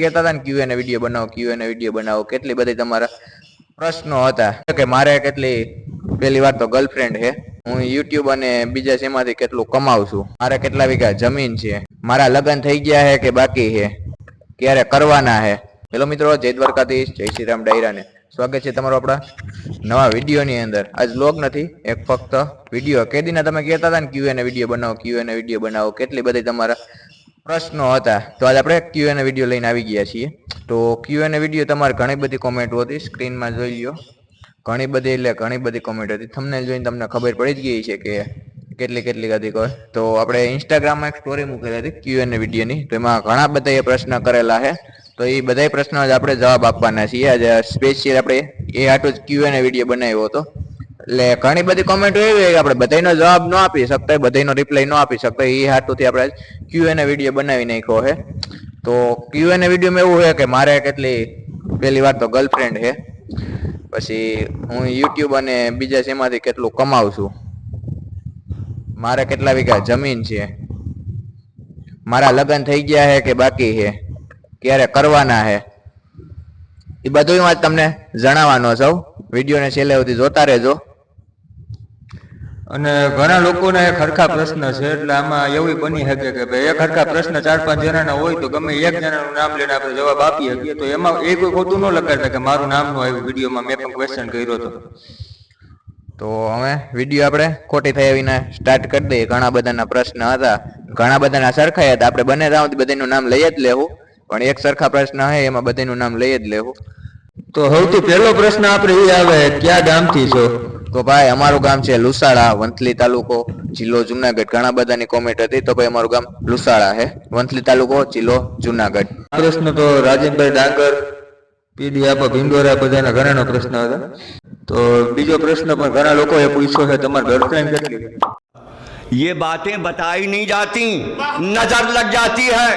કહેતા હતા ને ક્યુ એને વીડિયો બનાવો ક્યુ એને વીડિયો બનાવો. કેટલી બધી તમારા પ્રશ્નો હતા. કે મારે કેટલી, પહેલી વાર તો ગર્લફ્રેન્ડ છે. હું યુટ્યુબ અને બીજા શેમાંથી કેટલું કમાવું છું મારે કેટલા વીઘા જમીન છે? મારા લગ્ન થઈ ગયા છે કે બાકી છે? ક્યારે કરવાના છે? હેલો મિત્રો, જય દ્વારકાધીશ, જય શ્રી રામ ડાયરાને. સ્વાગત છે તમારો આપણા નવા વિડીયોની અંદર. આજ લોગ નથી, એક ફક્ત વીડિયો કેદીના તમે કહેતા હતા ને ક્યુ એને વીડિયો બનાવો ક્યુ એને વીડિયો બનાવો. કેટલી બધી તમારા પ્રશ્નો હતા. તો આજે આપણે ક્યુ એને વીડિયો લઈને આવી ગયા છીએ. તો ક્યુ એને વીડિયો તમારે ઘણી બધી કોમેન્ટો હતી. સ્ક્રીનમાં જોઈ લ્યો. ઘણી બધી એટલે ઘણી બધી કોમેન્ટ હતી. થંબનેલ જોઈને તમને ખબર પડી જ ગઈ છે કે કેટલી કેટલી હતી કોઈ તો આપણે ઇન્સ્ટાગ્રામમાં એક સ્ટોરી મૂકેલી હતી ક્યુ એને વિડીયોની તો એમાં ઘણા બધા એ પ્રશ્ન કરેલા છે. તો એ બધા પ્રશ્નો જ આપણે જવાબ આપવાના છીએ. આજે સ્પેશિયલ આપણે એ આટલું જ ક્યુ એને વીડિયો બનાવ્યો હતો. એટલે ઘણી બધી કોમેન્ટો એવી હોય કે આપણે બધાનો જવાબ ન આપી શકતા બધાનો રિપ્લાય ન આપી શકતા એ હાટુથી આપણે ક્યુ એને વીડિયો બનાવી નાખ્યો છે તો ક્યુ એને વિડીયોમાં એવું છે કે મારે કેટલી, પહેલી વાર તો ગર્લફ્રેન્ડ છે પછી હું યુટ્યુબ અને બીજા શેમાંથી કેટલું કમાવું છું. મારે કેટલા વીઘા જમીન છે. મારા લગ્ન થઈ ગયા છે કે બાકી છે ક્યારે કરવાના છે એ બધું વાત તમને જણાવવાનો સૌ વિડીયોને છેલ્લે સુધી જોતા રહેજો. અને ઘણા લોકોને એક હરખા પ્રશ્ન છે, એટલે આમાં એવું બની શકે કે ભાઈ એક હરખા પ્રશ્ન ચાર પાંચ જણાના હોય તો ગમે એક જણાનું નામ લઈને આપણે જવાબ આપી શકીએ તો એમાં એ કોઈ ખોટું ન લગાડતા કે મારું નામનું આવ્યું વિડીયોમાં મેં પણ ક્વેશ્ચન કર્યો હતો. તો હવે વીડિયો આપણે ખોટી થઈ આવીને સ્ટાર્ટ કરી દઈએ. ઘણા બધાના પ્રશ્ન હતા, ઘણા બધાના સરખા હતા. આપણે બંને રાઉન્ડ બધાનું નામ લઈ જ લેવું. પણ એક સરખા પ્રશ્ન હે એમાં બધાનું નામ લઈ જ લેવું. તો સૌથી પહેલો પ્રશ્ન આપણે એ આવે ક્યાં ગામથી છો તો ભાઈ અમારું ગામ છે લુસાડા વંથલી તાલુકો જિલ્લો જુનાગઢ ઘણા બધાની કોમેન્ટ હતી તો ભાઈ અમારું ગામ લુસાડા છે વંથલી તાલુકો જિલ્લો જુનાગઢ આ પ્રશ્ન તો રાજેન્દ્રભાઈ ડાંગર પીડી આપા ભીંડોરા બધાના ઘણાનો પ્રશ્ન હતા તો બીજો પ્રશ્ન પણ ઘણા લોકોએ પૂછ્યો છે તમારી ગર્લફ્રેન્ડ કેટલી છે? ये बातें बताई नहीं जाती नजर लग जाती है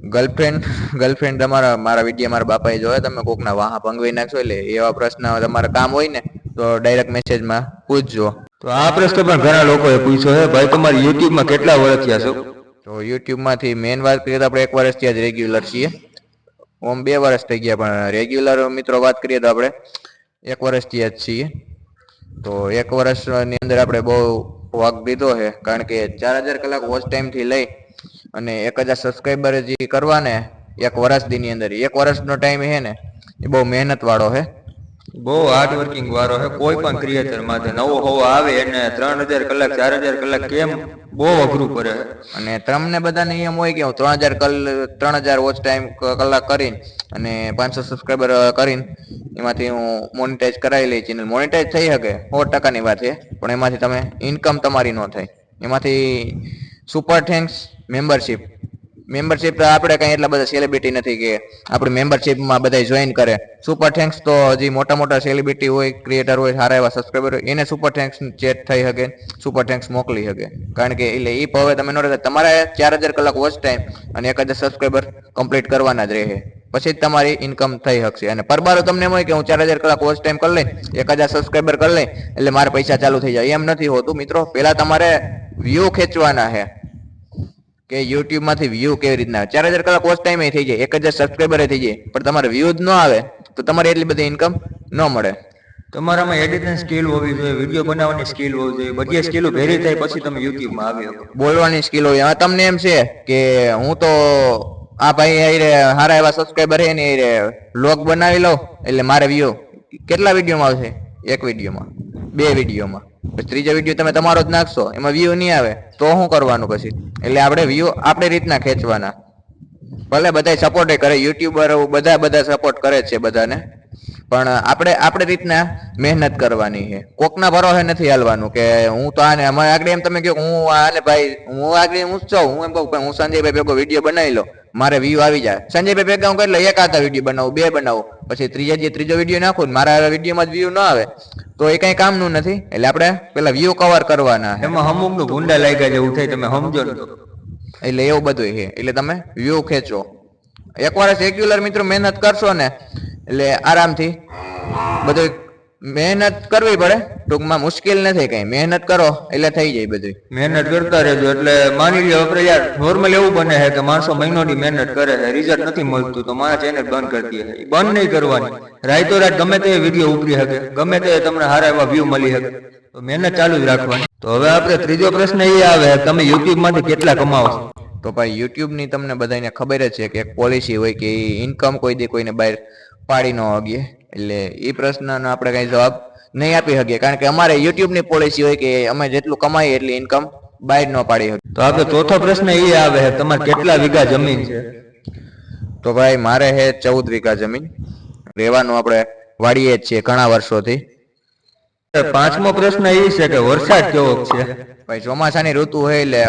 ગર્લફ્રેન્ડ ગર્લફ્રેન્ડ તમારા મારા વીડિયો મારા બાપાએ જોયા તમે કોકના વાહા ભંગવી નાખશો એટલે એવા પ્રશ્ન તમારા કામ હોય ને તો ડાયરેક્ટ મેસેજમાં પૂછજો. તો આ પ્રશ્ન પણ ઘણા લોકોએ પૂછ્યો છે ભાઈ તમારે યુટ્યુબમાં કેટલા વર્ષ થયા છો? તો યુટ્યુબમાંથી મેન વાત કરીએ તો આપણે એક વર્ષથી જ રેગ્યુલર છીએ. ઓમ બે વર્ષ થઈ ગયા પણ રેગ્યુલર મિત્રો વાત કરીએ તો આપણે એક વર્ષથી જ છીએ. તો એક વર્ષની અંદર આપણે બહુ ભાગ લીધો છે કારણ કે ચાર હજાર કલાક વોચ ટાઈમથી લઈ અને એક હજાર સબસ્ક્રાઈબર જે કરવા ને એક વર્ષ દીની અંદર. એક વર્ષનો ટાઈમ છે ને એ બહુ મહેનત વાળો છે બહુ હાર્ડ વર્કિંગ વાળો છે કોઈ પણ ક્રિએટર માટે નવો હોવો આવે એને ત્રણ હજાર કલાક ચાર હજાર કલાક કેમ બહુ અઘરું પડે. અને તમને બધાને એમ હોય કે હું ત્રણ હજાર કલ ત્રણ હજાર વોચ ટાઈમ કલાક કરીને અને પાંચસો સબસ્ક્રાઈબર કરીને એમાંથી હું મોનિટાઈઝ કરાવી લઈ ચેનલ મોનિટાઈઝ થઈ શકે સો ટકાની વાત છે પણ એમાંથી તમે ઇન્કમ તમારી ન થાય. એમાંથી સુપર થેન્ક્સ મેમ્બરશિપ મેમ્બરશિપ આપણે કઈ એટલા બધા સેલિબ્રિટી નથી કે આપણી મેમ્બરશિપમાં બધા જોઈન કરે. સુપર થેન્ક્સ તો હજી મોટા મોટા સેલિબ્રિટી હોય ક્રિએટર હોય, સારા એવા સબસ્ક્રાઈબર હોય, એને સુપર થેન્ક્સ ચેટ થઈ શકે સુપર થેન્ક્સ મોકલી શકે. કારણ કે એટલે એ હવે તમે નો તમારે ચાર હજાર કલાક વોચ ટાઈમ અને એક હજાર સબસ્ક્રાઈબર કમ્પ્લીટ કરવાના જ રહે. પછી જ તમારી ઇન્કમ થઈ શકશે. અને પરબારો તમને એમ હોય કે હું ચાર હજાર કલાક વોચ ટાઈમ કરી લઈ, એક હજાર સબસ્ક્રાઈબર કરી લઈ, એટલે મારે પૈસા ચાલુ થઈ જાય. એમ નથી હોતું. મિત્રો પહેલા તમારે વ્યૂ ખેંચવાના છે. કે યુટ્યુબમાંથી વ્યૂ કેવી રીતના ચાર હજાર કલાક વોચ ટાઈમ થઈ જાય એક હજાર સબસ્ક્રાઈબર થઈ જાય. પણ તમારે વ્યૂ જ ન આવે તો તમારે એટલી બધી ઇન્કમ ન મળે. તમારામાં એડિટિંગ સ્કિલ હોવી જોઈએ વીડિયો બનાવવાની સ્કિલ હોવી જોઈએ બધી સ્કિલો ભેરી થાય પછી તમે યુટ્યુબમાં આવી શકો. બોલવાની સ્કિલ હોય. હવે તમને એમ છે કે હું તો આ ભાઈ સારા એવા સબસ્ક્રાઈબર છે ને એ લોગ બનાવી લઉં એટલે મારે વ્યૂ કેટલા વિડીયોમાં આવશે? એક વિડીયોમાં બે વિડીયોમાં. પછી ત્રીજો વીડિયો તમે તમારો જ નાખશો, એમાં વ્યૂ નહીં આવે, તો શું કરવાનું પછી? એટલે આપણે વ્યૂ આપણી રીતના ખેંચવાના. ભલે બધા સપોર્ટ કરે યુટ્યુબર બધા બધા સપોર્ટ કરે છે બધાને. પણ આપણે આપણે રીતના મહેનત કરવાની છે. કોકના ભરોસે નથી હાલવાનું કે હું તો આને, અમારે આગળ એમ તમે કહો હું આને ભાઈ, હું આગળ હું છું, હું એમ કહું હું સંજયભાઈ ભેગો વીડિયો બનાવી લઉં મારે વ્યૂ આવી જાય. સંજયભાઈ ભેગા હું એટલે એક આધા વીડિયો બનાવું બે બનાવું. પછી ત્રીજા જે ત્રીજો વીડિયો નાખું ને મારા વિડીયોમાં જ વ્યૂ ન આવે તો એ કઈ કામનું નથી. એટલે આપણે પેલા વ્યૂ કવર કરવાના એમાં અમુકનું ગુંડા લાગ્યા જેવું થાય તમે સમજો એટલે એવું બધું છે. એટલે તમે વ્યૂ ખેંચો. એક વર્ષ રેગ્યુલર મિત્રો મહેનત કરશો ને એટલે આરામથી બધું મહેનત કરવી પડે. ટૂંકમાં મુશ્કેલ નથી કઈ. મહેનત કરો એટલે થઈ જાય બધું મહેનત કરતા રહેજો. એટલે માની લ્યો આપણે યાર નોર્મલ એવું બને છે કે માણસો મહિનોની મહેનત કરે છે રિઝલ્ટ નથી મળતું તો મારા ચેનલ બંધ કરી દે બંધ નહીં કરવાની. રાતો રાત ગમે તે વીડિયો ઉપરી શકે ગમે તે તમને સારા એવા વ્યૂ મળી શકે તો મહેનત ચાલુ જ રાખવાની. તો હવે આપણે ત્રીજો પ્રશ્ન એ આવે તમે યુટ્યુબમાંથી કેટલા કમાવો છો? તો ભાઈ યુટ્યુબની તમને બધાને ખબર જ છે કે એક પોલિસી હોય કે ઇન્કમ કોઈ દે કોઈને બહાર પાડી ન હગીએ એટલે એ પ્રશ્નનો આપણે કઈ જવાબ નહીં આપી શકીએ. કારણ કે અમારે યુટ્યુબની પોલિસી હોય કે અમે જેટલું કમાઈએ એટલી ઇન્કમ બહાર ન પાડી શકીએ. તો આપણે ચોથો પ્રશ્ન એ આવે છે, તમારે કેટલા વીઘા જમીન છે? તો ભાઈ મારે છે ચૌદ વીઘા જમીન. રહેવાનું આપણે વાડીએ જ છીએ ઘણા વર્ષોથી. પાંચમો પ્રશ્ન એ છે કે વરસાદ કેવો છે? ભાઈ ચોમાસાની ઋતુ હોય એટલે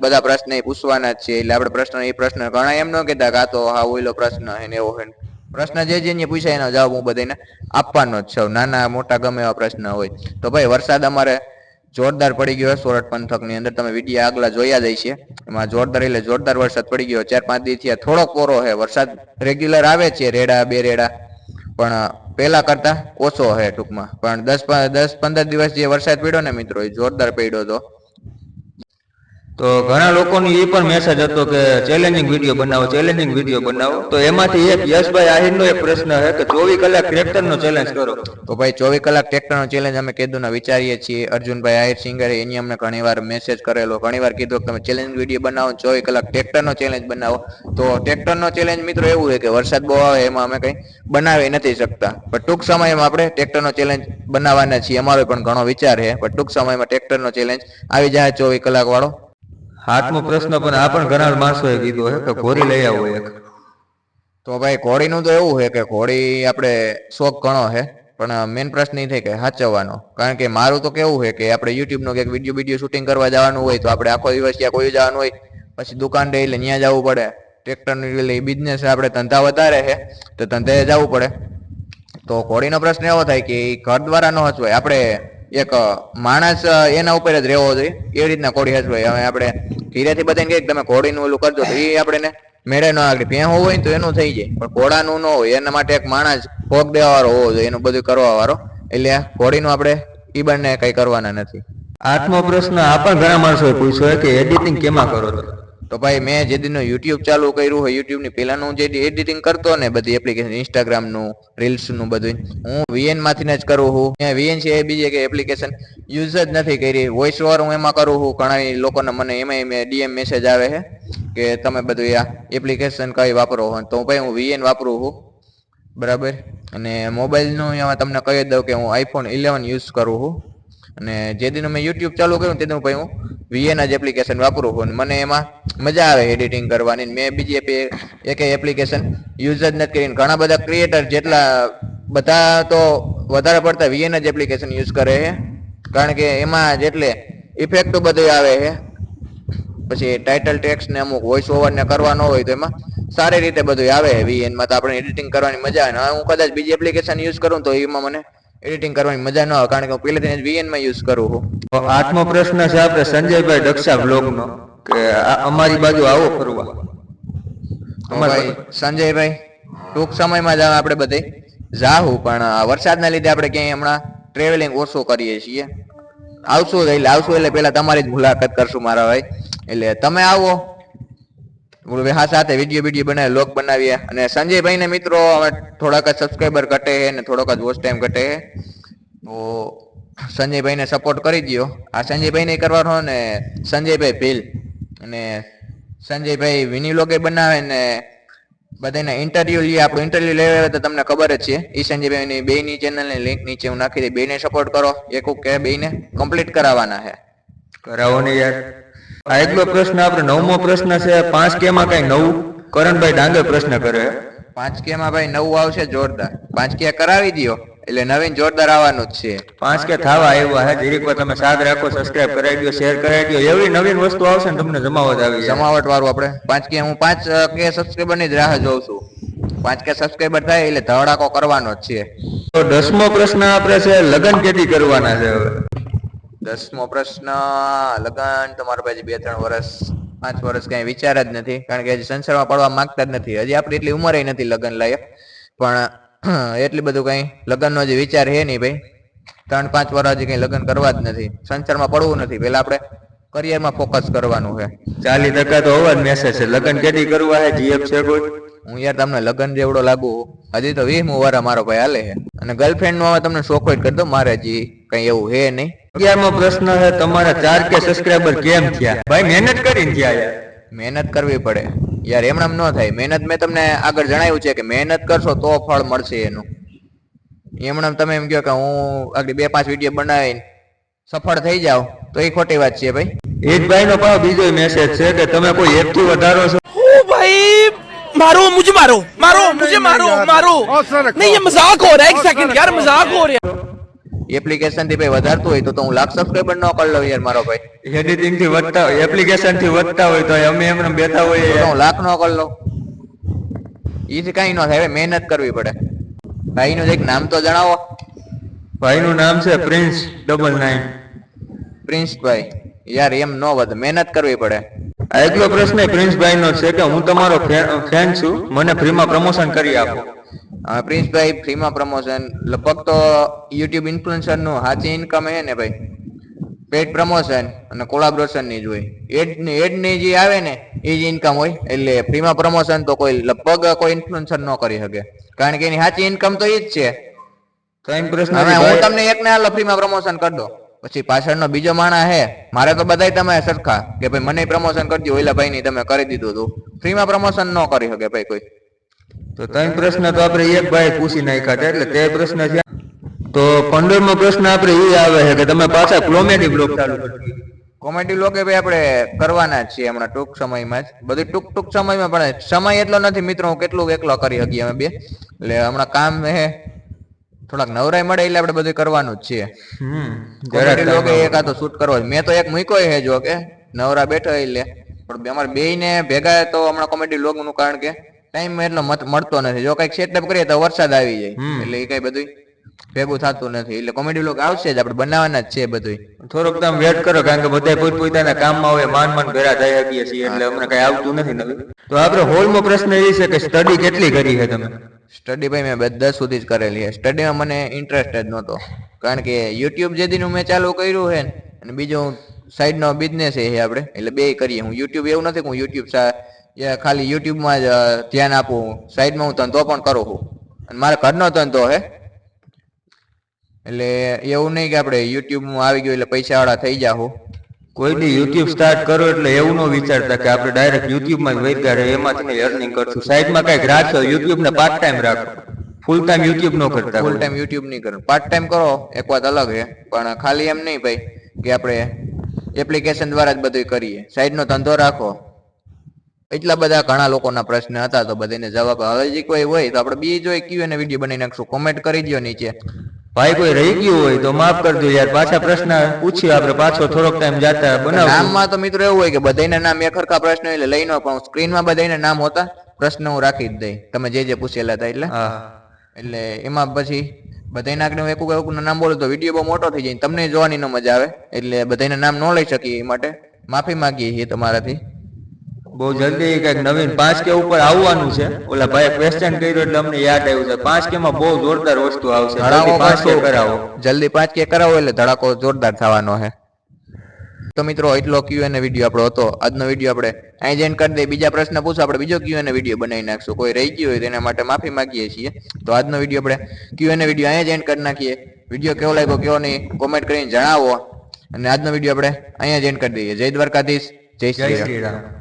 બધા પ્રશ્ન એ પૂછવાના જ છે. એટલે આપણે પ્રશ્ન એ પ્રશ્ન ઘણા એમ ન કેતા કાતો હા ઓઈલો પ્રશ્ન હે ને એવો હે. પ્રશ્ન જે જેને પૂછાય એનો જવાબ હું બધાને આપવાનો જ છું. નાના મોટા ગમે એવા પ્રશ્ન હોય. તો ભાઈ વરસાદ અમારે જોરદાર પડી ગયો સોરઠ પંથકની અંદર. તમે વિડીયા આગલા જોયા જાય છે એમાં જોરદાર એટલે જોરદાર વરસાદ પડી ગયો. ચાર પાંચ દિવસથી થોડો પોરો છે વરસાદ રેગ્યુલર આવે છે રેડા બે રેડા પણ પહેલા કરતા ઓછો છે ટૂંકમાં. પણ દસ દસ પંદર દિવસ જે વરસાદ પડ્યો ને મિત્રો, એ જોરદાર પડ્યો હતો. તો ઘણા લોકોની એ પણ મેસેજ હતો કે ચેલેન્જિંગ વીડિયો બનાવો ચેલેન્જિંગ વીડિયો બનાવો. તો એમાંથી એક યશભાઈ આહિરનો એક પ્રશ્ન છે કે ચોવીસ કલાક ટ્રેક્ટરનો ચેલેન્જ કરો. તો ભાઈ ચોવીસ કલાક ટ્રેક્ટરનો ચેલેન્જ અમે કીધું વિચારીએ છીએ. અર્જુનભાઈ આહિર સિંગરે એની અમને ઘણી વાર મેસેજ કરેલો, ઘણી વાર કીધું કે તમે ચેલેન્જ વીડિયો બનાવો ચોવીસ કલાક ટ્રેક્ટરનો ચેલેન્જ બનાવો. તો ટ્રેક્ટરનો ચેલેન્જ મિત્રો એવું છે કે વરસાદ બહુ આવે એમાં અમે કંઈ બનાવી નથી શકતા. પણ ટૂંક સમયમાં આપણે ટ્રેક્ટરનો ચેલેન્જ બનાવવાના છીએ. અમારો પણ ઘણો વિચાર છે. પણ ટૂંક સમયમાં ટ્રેક્ટરનો ચેલેન્જ આવી જાય ચોવીસ કલાક વાળો હાથમો પ્રશ્ન પણ આ પણ ઘણા માણસોએ કીધો છે કે ઘોડી લઈ આવો એક. તો ભાઈ ઘોડીનું તો એવું છે કે ઘોડી આપણે શોખ ઘણો છે પણ મેઇન પ્રશ્ન એ થાય કે સાચવવાનો કારણ કે મારું તો કેવું છે કે આપણે યુટ્યુબ નો કંઈક વીડિયો વીડિયો શૂટિંગ કરવા જવાનું હોય તો આપણે આખો દિવસ ત્યાં કોઈ જવાનું હોય, પછી દુકાન રહી એટલે ત્યાં જવું પડે. ટ્રેક્ટરનું એટલે બિઝનેસ આપણે ધંધા વધારે છે તો ધંધે જવું પડે. તો ઘોડીનો પ્રશ્ન એવો થાય કે એ ઘર દ્વારા ન હચવાય. આપણે એક માણસ એના ઉપર જ રહેવો જોઈએ. એ રીતના ઘોડી હચવાય હવે આપણે ધીરેથી બધાને કહીએ તમે ઘોડીનું ઓલું કરજો તો એ આપણે મેળે ન આગળ. ભેં હોય ને તો એનું થઈ જાય. પણ ઘોડાનું ન હોય, એના માટે એક માણસ ભોગ દેવા વાળો હોવો જોઈએ. એનું બધું કરવા વાળો. એટલે ઘોડીનું આપણે ઈ બંને કઈ કરવાના નથી. આઠમો પ્રશ્ન, આ પણ ઘણા માણસોએ પૂછ્યો કે એડિટિંગ કેમાં કરો છો? તો ભાઈ મેં જે દિનનું યુટ્યુબ ચાલુ કર્યું હોય યુટ્યુબની પહેલાનું જે એડિટિંગ કરતો ને બધી એપ્લિકેશન ઇન્સ્ટાગ્રામનું રીલ્સનું રીલ્સ બધું હું વીએનમાંથી જ કરું છું. મેં વીએન છે એ બીજી કે એપ્લિકેશન યુઝ જ નથી કરી. વોઇસ ઓવર હું એમાં કરું છું. ઘણા લોકોને મને એમાં ડીએમ મેસેજ આવે છે કે તમે બધું આ એપ્લિકેશન કઈ વાપરો છો. તો ભાઈ હું વીએન વાપરું છું. બરાબર? અને મોબાઈલનું એમાં તમને કહી દઉં કે હું આઈફોન ઇલેવન યુઝ કરું છું. અને જે દિન મેં યુટ્યુબ ચાલુ કર્યું તે દિન ભાઈ હું વીએન જ એપ્લિકેશન વાપરું છું મને એમાં મજા આવે એડિટિંગ કરવાની મેં બીજી એક એપ્લિકેશન યુઝ જ નથી કરીને ઘણા બધા ક્રિએટર જેટલા બધા તો વધારે પડતા વીએન જ એપ્લિકેશન યુઝ કરે છે. કારણ કે એમાં જેટલે ઇફેક્ટ બધું આવે છે. પછી ટાઇટલ ટેક્સ ને અમુક વોઇસ ઓવર ને કરવાનો હોય તો એમાં સારી રીતે બધું આવે વીએનમાં તો આપણે એડિટિંગ કરવાની મજા આવે હું કદાચ બીજી એપ્લિકેશન યુઝ કરું તો એમાં મને એડિટિંગ કરવાની મજા ન આવે કારણ કે હું પહેલેથી વીએનમાં યુઝ કરું છું. આઠમો પ્રશ્ન છે આપણે સંજયભાઈ દક્ષા બ્લોગનો કે અમારી બાજુ આવો ફરવા. અમારી સંજયભાઈ ટૂંક સમયમાં જ આપણે બધે. જાહું પણ આ વરસાદના લીધે આપણે ક્યાંય હમણાં ટ્રેવેલિંગ ઓછો કરીએ છીએ. આવશું એટલે આવશું એટલે પેલા તમારી જ મુલાકાત કરશું મારા ભાઈ. એટલે તમે આવો. હા સાથે વીડિયો વીડિયો બનાવી, લોક બનાવીએ. અને સંજયભાઈ ને મિત્રો થોડાક જ સબસ્ક્રાઈબર ઘટે છે અને થોડોક જ વોચ ટાઈમ ઘટે છે. તો સંજયભાઈ ને સપોર્ટ કરી દો આ સંજયભાઈ ને કરવાનો ને સંજયભાઈ ભીલ. અને સંજયભાઈ વિની લોગે બનાવે ને બધાને ઇન્ટરવ્યુ લઈએ આપણું ઇન્ટરવ્યુ લેવા તો તમને ખબર જ છે. ઈ સંજયભાઈની બેની ચેનલની લિંક નીચે હું નાખી દઈ બેને સપોર્ટ કરો. એક કે બેને કમ્પ્લીટ કરાવવાના છે. કરાવો ને યાર. આ એકલો પ્રશ્ન આપણે નવમો પ્રશ્ન છે પાંચ કે માં કઈ નવું? કરણભાઈ ડાંગર પ્રશ્ન કરે. પાંચ કે માં ભાઈ નવું આવશે જોરદાર. પાંચ કે કરાવી દો એટલે નવીન જોરદાર આવવાનું જ છે. પાંચ કે થાવા આવ્યું હે જરીક તમે સાથ રાખો સબસ્ક્રાઇબ કરાવી દો શેર કરાવી દો એવી નવીન વસ્તુ આવશે ને તમને જમાવટ આવી જમાવટ વાળું આપણે. પાંચ કે હું પાંચ કે સબસ્ક્રાઇબરની જ રાહ જોઉં છું. પાંચ કે સબસ્ક્રાઈબર થાય એટલે ધડાકો કરવાનો જ છે. તો દસમો પ્રશ્ન આપણે છે લગ્ન કેદી કરવાના છે હવે? દસમો પ્રશ્ન લગન. તમારા પાસે બે ત્રણ વર્ષ પાંચ વર્ષ કઈ વિચાર જ નથી. કારણ કે હજી સંસારમાં પડવા માંગતા જ નથી. હજી આપણી એટલી ઉંમરે નથી લગન લાયક. પણ એટલી બધું કઈ લગ્નનો જે વિચાર છે નહીં ભાઈ. ત્રણ પાંચ વર્ષ હજી કઈ લગ્ન કરવા જ નથી. સંસારમાં પડવું નથી. પેલા આપણે કરિયરમાં ફોકસ કરવાનું છે. ચાલી ટકા તો હોવા જ મેસેજ છે. લગ્ન કેટલી કરવા હે? જીએફ છે કોઈ? હું યાર તમને લગ્ન જેવડો લાગુ. હજી તો વીસ વાર મારો ભાઈ હાલે છે. અને ગર્લફ્રેન્ડ નો તમને શોખ હોય કરી દો. મારે હજી કઈ એવું હે નહીં. અગિયારમો પ્રશ્ન છે તમારા ચાર કે સબસ્ક્રાઇબર કેમ થયા ભાઈ મહેનત કરીને થયા યાર મહેનત કરવી પડે યાર એમણામ ન થાય મહેનત મેં તમને આગળ જણાવ્યું છે કે મહેનત કરશો તો ફળ મળશે એનું એમણામ તમે એમ કહો કે હું આગળ બે પાંચ વિડીયો બનાવીને સફળ થઈ જાવ તો એ ખોટી વાત છે ભાઈ એ જ ભાઈ નો પાછો બીજો મેસેજ છે કે તમે કોઈ એક થી વધારો છો ओ भाई मारो मुझे मारो मारो मुझे मारो मारो नहीं ये मजाक हो रहा है एक सेकंड यार मजाक हो रहा है એપ્લિકેશનથી ભાઈ વધારતું હોય તો તો હું લાખ સબસ્ક્રાઈબર ન કરી લઉં યાર મારો ભાઈ. એડિટિંગથી વધતા હોય એપ્લિકેશનથી વધતા હોય તો અમે એમને બેઠા હોય તો હું લાખ નો કરી લઉં. એથી કઈ ન થાય મહેનત કરવી પડે. ભાઈનું એક નામ તો જણાવો. ભાઈ નું નામ છે પ્રિન્સ ડબલ નાઇન પ્રિન્સભાઈ યાર એમ ન વધે મહેનત કરવી પડે. આ એકલો પ્રશ્ન પ્રિન્સભાઈ નો છે કે હું તમારો ફેન છું મને ફ્રીમાં પ્રમોશન કરી આપો. પ્રિન્સભાઈ ફ્રીમાં પ્રમોશન લગભગ તો યુટ્યુબ ઇન્ફ્લુએન્સરનું સાચી ઇન્કમ હે ને ભાઈ? પેડ પ્રમોશન અને કોલાબોરેશનની જ હોય. એડની એડની જે આવે ને એ જ ઇન્કમ હોય. એટલે ફ્રીમાં પ્રમોશન તો કોઈ લગભગ કોઈ ઇન્ફ્લુએન્સર ન કરી શકે. કારણ કે એની સાચી ઇન્કમ તો એ જ છે. હું તમને એક ને ફ્રીમાં પ્રમોશન કરી દો પછી પાછળનો બીજો માણસ હે મારે તો બધાય તમે સરખા. કે ભાઈ મને પ્રમોશન કરજો ઓલા ભાઈ ની તમે કરી દીધું હતું ફ્રીમાં પ્રમોશન ન કરી શકે ભાઈ કોઈ. તો ત્રણ પ્રશ્ન તો આપણે એક ભાઈ પૂછી નાખ્યા હતા એટલે તે પ્રશ્ન છે. તો પંદરમો પ્રશ્ન આપણે એ આવે છે કે તમે પાછા કોમેડી બ્લોક ચાલુ કોમેડી બ્લોક એ ભાઈ આપણે કરવાના જ છીએ હમણાં ટૂંક સમયમાં જ. બધું ટૂંક ટૂંક સમયમાં પણ સમય એટલો નથી મિત્રો હું કેટલું એકલો કરી શકીએ અમે બે. એટલે હમણાં કામ હે થોડાક નવરાઈ મળે એટલે આપણે બધું કરવાનું જ છીએ. કોમેડી એક આ તો શૂટ કરવો. મેં તો એક મૂક્યો છે જો કે નવરા બેઠો એટલે. પણ અમારે બે ને ભેગા તો હમણાં કોમેડી બ્લોગનું કારણ કે ટાઈમ એટલો મત- મળતો નથી. જો કંઈક સેટઅપ કરીએ તો વરસાદ આવી જાય. એટલે એ કઈ બધું ભેગું થતું નથી. એટલે કોમેડી લોગ આવશે જ આપણે બનાવવાના જ છે બધું થોડોક તમે વેટ કરો કારણ કે બધા પોતપોતાના કામમાં હોય માન માન ભેરા થઈ શકીએ છીએ એટલે અમને કઈ આવતું નથી નવું તો આપણે હોલમાં પ્રશ્ન એ છે કે સ્ટડી કેટલી કરી છે તમે? સ્ટડી ભાઈ મેં દસ સુધી જ કરેલી છે. સ્ટડીમાં મને ઇન્ટરેસ્ટ જ નહોતો. કારણ કે યુટ્યુબ જે દિન મેં ચાલુ કર્યું છે ને અને બીજો સાઈડનો બિઝનેસ છે એ આપણે. એટલે બે કરીએ. હું યુટ્યુબ એવું નથી કે હું યુટ્યુબ ખાલી યુટ્યુબમાં જ ધ્યાન આપું સાઈડમાં હું ધંધો પણ કરું છું. અને મારા ઘરનો ધંધો હે. એટલે એવું નહીં કે આપણે યુટ્યુબમાં આવી ગયું એટલે પૈસા વાળા થઈ જાઓ કોઈ બી યુટ્યુબ સ્ટાર્ટ કરો એટલે એવું ન વિચારતા કે આપણે ડાયરેક્ટ યુટ્યુબમાં વૈદ્યા રહે એમાંથી અર્નિંગ કરશું. સાઈડમાં કંઈક રાખશો યુટ્યુબને પાર્ટ ટાઈમ રાખો. ફૂલ ટાઈમ યુટ્યુબ નો કરતા ફૂલ ટાઈમ યુટ્યુબ નહીં કરો. પાર્ટ ટાઈમ કરો એક વાત અલગ છે પણ ખાલી એમ નહીં ભાઈ કે આપણે એપ્લિકેશન દ્વારા જ બધું કરીએ. સાઈડનો ધંધો રાખો. એટલા બધા ઘણા લોકોના પ્રશ્ન હતા તો બધાને જવાબ હવે જે કોઈ હોય તો આપણે બીજો એક ક્યુ અને વીડિયો બનાવી નાખશું. કોમેન્ટ કરી દો નીચે. ભાઈ કોઈ રહી ગયું હોય તો માફ કરજો યાર. પાછા પ્રશ્ન પૂછ્યો આપણે પાછો થોડોક ટાઈમ જાતા બનાવ. નામમાં તો મિત્રો એવું હોય કે બધાના નામ એક પ્રશ્ન એટલે લઈ ન પણ સ્ક્રીનમાં બધાના નામ હોતા પ્રશ્ન હું રાખી જ દઈ. તમે જે જે પૂછેલા હતા એટલે. એટલે એમાં પછી બધાના આગળ એક એક નામ બોલો તો વીડિયો બહુ મોટો થઈ જાય તમને જોવાની ન મજા આવે. એટલે બધાના નામ ન લઈ શકીએ એ માટે. માફી માંગીએ છીએ તમારાથી. બહુ જલ્દી કંઈક નવીન પાંચ કે ઉપર આવવાનું છે. ઓલા ભાઈ ક્વેશ્ચન કર્યો એટલે અમને યાદ આવ્યું છે. પાંચ કે માં બહુ જોરદાર વસ્તુ આવશે. જલ્દી પાંચ કે કરાવો. જલ્દી પાંચ કે કરાવો એટલે ધડાકો જોરદાર થવાનો છે. તો મિત્રો એટલો ક્યુ અને વીડિયો આપણો હતો. આજનો વીડિયો આપણે અહીં જઈને કરી દઈએ. બીજા પ્રશ્ન પૂછો. આપણે બીજો ક્યુ અને વીડિયો બનાવી નાખશું. કોઈ રહી ગયું હોય તેના માટે માફી માંગીએ છીએ. તો આજનો વીડિયો આપણે ક્યુ એને વીડિયો અહીંયા જ કરી નાખીએ. વીડિયો કેવો લાગ્યો કેવો નહીં કોમેન્ટ કરીને જણાવો. અને આજનો વીડિયો આપણે અહીંયા જ કરી દઈએ. જય દ્વારકાધીશ. જય શ્રી રામ.